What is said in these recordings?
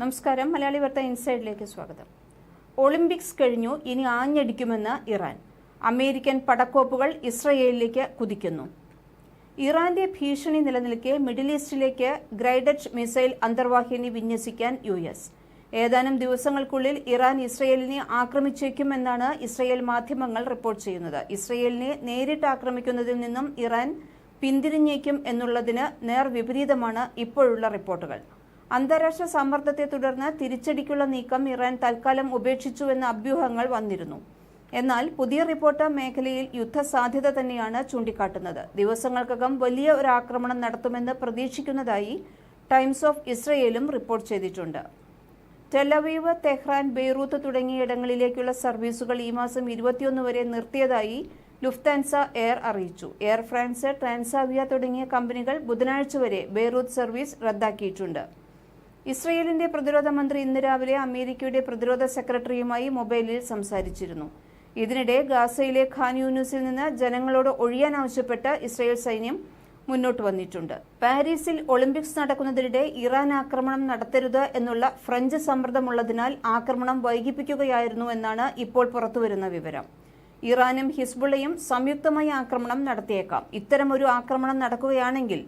നമസ്കാരം. മലയാളി വാർത്ത ഇൻസൈഡിലേക്ക് സ്വാഗതം. ഒളിമ്പിക്സ് കഴിഞ്ഞു ഇനി ആഞ്ഞടിക്കുമെന്ന് ഇറാൻ. അമേരിക്കൻ പടക്കോപ്പുകൾ ഇസ്രയേലിലേക്ക് കുതിക്കുന്നു. ഇറാന്റെ ഭീഷണി നിലനിൽക്കെ മിഡിൽ ഈസ്റ്റിലേക്ക് ഗ്രൈഡഡ് മിസൈൽ അന്തർവാഹിനി വിന്യസിക്കാൻ യു എസ്. ഏതാനും ദിവസങ്ങൾക്കുള്ളിൽ ഇറാൻ ഇസ്രയേലിനെ ആക്രമിച്ചേക്കുമെന്നാണ് ഇസ്രയേൽ മാധ്യമങ്ങൾ റിപ്പോർട്ട് ചെയ്യുന്നത്. ഇസ്രയേലിനെ നേരിട്ട് ആക്രമിക്കുന്നതിൽ നിന്നും ഇറാൻ പിന്തിരിഞ്ഞേക്കും എന്നുള്ളതിന് നേർ വിപരീതമാണ് ഇപ്പോഴുള്ള റിപ്പോർട്ടുകൾ. അന്താരാഷ്ട്ര സമ്മർദ്ദത്തെ തുടർന്ന് തിരിച്ചടിക്കുള്ള നീക്കം ഇറാൻ തൽക്കാലം ഉപേക്ഷിച്ചുവെന്ന അഭ്യൂഹങ്ങൾ വന്നിരുന്നു. എന്നാൽ പുതിയ റിപ്പോർട്ട് മേഖലയിൽ യുദ്ധസാധ്യത തന്നെയാണ് ചൂണ്ടിക്കാട്ടുന്നത്. ദിവസങ്ങൾക്കകം വലിയ ഒരു ആക്രമണം നടത്തുമെന്ന് പ്രതീക്ഷിക്കുന്നതായി ടൈംസ് ഓഫ് ഇസ്രയേലും റിപ്പോർട്ട് ചെയ്തിട്ടുണ്ട്. ടെലവീവ് തെഹ്റാൻ ബെയ്റൂത്ത് തുടങ്ങിയ ഇടങ്ങളിലേക്കുള്ള സർവീസുകൾ ഈ മാസം ഇരുപത്തിയൊന്ന് വരെ നിർത്തിയതായി ലുഫ്താൻസ എയർ അറിയിച്ചു. എയർ ഫ്രാൻസ് ട്രാൻസാവിയ തുടങ്ങിയ കമ്പനികൾ ബുധനാഴ്ച വരെ ബെയ്റൂത്ത് സർവീസ് റദ്ദാക്കിയിട്ടുണ്ട്. ഇസ്രയേലിന്റെ പ്രതിരോധ മന്ത്രി ഇന്ന് രാവിലെ അമേരിക്കയുടെ പ്രതിരോധ സെക്രട്ടറിയുമായി മൊബൈലിൽ സംസാരിച്ചിരുന്നു. ഇതിനിടെ ഗാസയിലെ ഖാൻ യൂനിസിൽ നിന്ന് ജനങ്ങളോട് ഒഴിയാൻ ആവശ്യപ്പെട്ട് ഇസ്രയേൽ സൈന്യം മുന്നോട്ട് വന്നിട്ടുണ്ട്. പാരീസിൽ ഒളിമ്പിക്സ് നടക്കുന്നതിനിടെ ഇറാൻ ആക്രമണം നടത്തരുത് എന്നുള്ള ഫ്രഞ്ച് സമ്മർദ്ദമുള്ളതിനാൽ ആക്രമണം വൈകിപ്പിക്കുകയായിരുന്നു എന്നാണ് ഇപ്പോൾ പുറത്തുവരുന്ന വിവരം. ഇറാനും ഹിസ്ബുള്ളയും സംയുക്തമായി ആക്രമണം നടത്തിയേക്കാം. ഇത്തരമൊരു ആക്രമണം നടക്കുകയാണെങ്കിൽ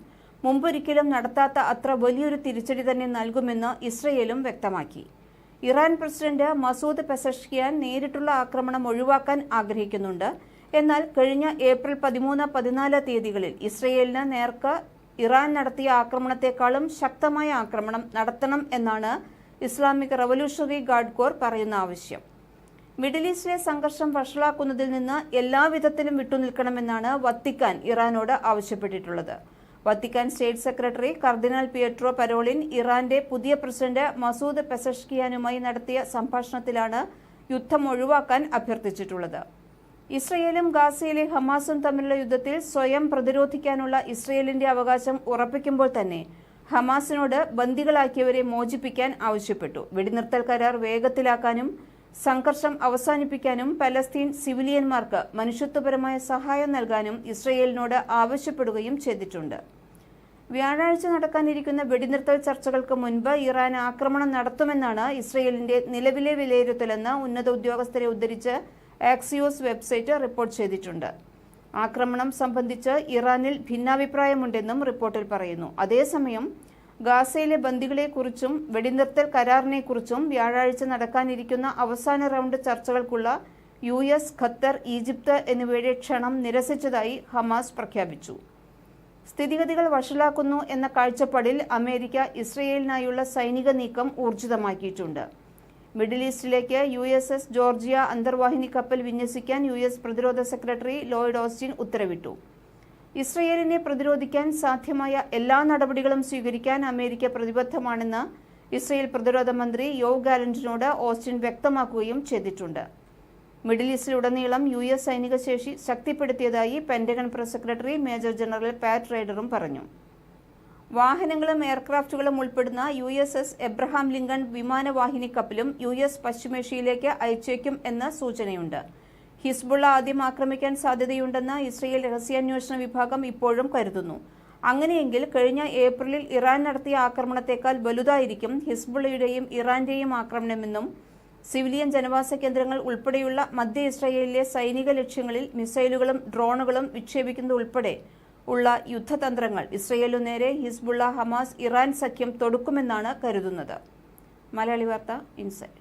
മുമ്പൊരിക്കലും നടത്താത്ത അത്ര വലിയൊരു തിരിച്ചടി തന്നെ നൽകുമെന്ന് ഇസ്രയേലും വ്യക്തമാക്കി. ഇറാൻ പ്രസിഡന്റ് മസൂദ് പെസഷ്കിയാൻ നേരിട്ടുള്ള ആക്രമണം ഒഴിവാക്കാൻ ആഗ്രഹിക്കുന്നുണ്ട്. എന്നാൽ കഴിഞ്ഞ ഏപ്രിൽ പതിമൂന്ന് പതിനാല് തീയതികളിൽ ഇസ്രയേലിന് നേർക്ക് ഇറാൻ നടത്തിയ ആക്രമണത്തെക്കാളും ശക്തമായ ആക്രമണം നടത്തണം എന്നാണ് ഇസ്ലാമിക് റവല്യൂഷണറി ഗാർഡ് കോർ പറയുന്ന ആവശ്യം. മിഡിൽ ഈസ്റ്റിലെ സംഘർഷം വഷളാക്കുന്നതിൽ നിന്ന് എല്ലാവിധത്തിലും വിട്ടുനിൽക്കണമെന്നാണ് വത്തിക്കാൻ ഇറാനോട് ആവശ്യപ്പെട്ടിട്ടുള്ളത്. വത്തിക്കാൻ സ്റ്റേറ്റ് സെക്രട്ടറി കർദിനാൾ പിയട്രോ പരോളിൻ ഇറാന്റെ പുതിയ പ്രസിഡന്റ് മസൂദ് പെസഷ്കിയാനുമായി നടത്തിയ സംഭാഷണത്തിലാണ് യുദ്ധം ഒഴിവാക്കാൻ അഭ്യർത്ഥിച്ചിട്ടുള്ളത്. ഇസ്രയേലും ഗാസയിലെ ഹമാസും തമ്മിലുള്ള യുദ്ധത്തിൽ സ്വയം പ്രതിരോധിക്കാനുള്ള ഇസ്രയേലിന്റെ അവകാശം ഉറപ്പിക്കുമ്പോൾ തന്നെ ഹമാസിനോട് ബന്ദികളാക്കിയവരെ മോചിപ്പിക്കാൻ ആവശ്യപ്പെട്ടു. വെടിനിർത്തൽ കരാർ വേഗത്തിലാക്കാനും സംഘർഷം അവസാനിപ്പിക്കാനും പലസ്തീൻ സിവിലിയന്മാർക്ക് മനുഷ്യത്വപരമായ സഹായം നൽകാനും ഇസ്രയേലിനോട് ആവശ്യപ്പെടുകയും ചെയ്തിട്ടുണ്ട്. വ്യാഴാഴ്ച നടക്കാനിരിക്കുന്ന വെടിനിർത്തൽ ചർച്ചകൾക്ക് മുൻപ് ഇറാൻ ആക്രമണം നടത്തുമെന്നാണ് ഇസ്രയേലിന്റെ നിലവിലെ വിലയിരുത്തലെന്ന് ഉന്നത ഉദ്യോഗസ്ഥരെ ഉദ്ധരിച്ച് ആക്സിയോസ് വെബ്സൈറ്റ് റിപ്പോർട്ട് ചെയ്തിട്ടുണ്ട്. ആക്രമണം സംബന്ധിച്ച് ഇറാനിൽ ഭിന്നാഭിപ്രായമുണ്ടെന്നും റിപ്പോർട്ടിൽ പറയുന്നു. അതേസമയം ഗാസയിലെ ബന്ദികളെക്കുറിച്ചും വെടിനിർത്തൽ കരാറിനെക്കുറിച്ചും വ്യാഴാഴ്ച നടക്കാനിരിക്കുന്ന അവസാന റൗണ്ട് ചർച്ചകൾക്കുള്ള യു എസ് ഖത്തർ ഈജിപ്ത് എന്നിവയുടെ ക്ഷണം നിരസിച്ചതായി ഹമാസ് പ്രഖ്യാപിച്ചു. സ്ഥിതിഗതികൾ വഷളാക്കുന്നു എന്ന കാഴ്ചപ്പാടിൽ അമേരിക്ക ഇസ്രയേലിനായുള്ള സൈനിക നീക്കം ഊർജിതമാക്കിയിട്ടുണ്ട്. മിഡിൽ ഈസ്റ്റിലേക്ക് യു എസ് എസ് ജോർജിയ അന്തർവാഹിനി കപ്പൽ വിന്യസിക്കാൻ യു എസ് പ്രതിരോധ സെക്രട്ടറി ലോയിഡ് ഓസ്റ്റിൻ ഉത്തരവിട്ടു. ഇസ്രയേലിനെ പ്രതിരോധിക്കാൻ സാധ്യമായ എല്ലാ നടപടികളും സ്വീകരിക്കാൻ അമേരിക്ക പ്രതിബദ്ധമാണെന്ന് ഇസ്രയേൽ പ്രതിരോധ മന്ത്രി യോവ് ഗാലന്റിനോട് ഓസ്റ്റിൻ വ്യക്തമാക്കുകയും ചെയ്തിട്ടുണ്ട്. മിഡിൽ ഈസ്റ്റിലുടനീളം യു എസ് സൈനിക ശേഷി ശക്തിപ്പെടുത്തിയതായി Pentagon press secretary major general Pat റൈഡറും പറഞ്ഞു. വാഹനങ്ങളും എയർക്രാഫ്റ്റുകളും ഉൾപ്പെടുന്ന U S S Abraham Lincoln വിമാനവാഹിനി കപ്പലും യു എസ് പശ്ചിമേഷ്യയിലേക്ക് അയച്ചേക്കും എന്ന സൂചനയുണ്ട്. ഹിസ്ബുള്ള ആദ്യം ആക്രമിക്കാൻ സാധ്യതയുണ്ടെന്ന് ഇസ്രയേൽ രഹസ്യാന്വേഷണ വിഭാഗം ഇപ്പോഴും കരുതുന്നു. അങ്ങനെയെങ്കിൽ കഴിഞ്ഞ ഏപ്രിലിൽ ഇറാൻ നടത്തിയ ആക്രമണത്തെക്കാൾ വലുതായിരിക്കും ഹിസ്ബുള്ളയുടെയും ഇറാന്റെയും ആക്രമണമെന്നും സിവിലിയൻ ജനവാസ കേന്ദ്രങ്ങൾ ഉൾപ്പെടെയുള്ള മധ്യ ഇസ്രയേലിലെ സൈനിക ലക്ഷ്യങ്ങളിൽ മിസൈലുകളും ഡ്രോണുകളും വിക്ഷേപിക്കുന്നത് ഉൾപ്പെടെ ഉള്ള യുദ്ധതന്ത്രങ്ങൾ ഇസ്രയേലു നേരെ ഹിസ്ബുള്ള ഹമാസ് ഇറാൻ സഖ്യം തൊടുക്കുമെന്നാണ് കരുതുന്നത്. മലയാളി വാർത്ത ഇൻസൈറ്റ്.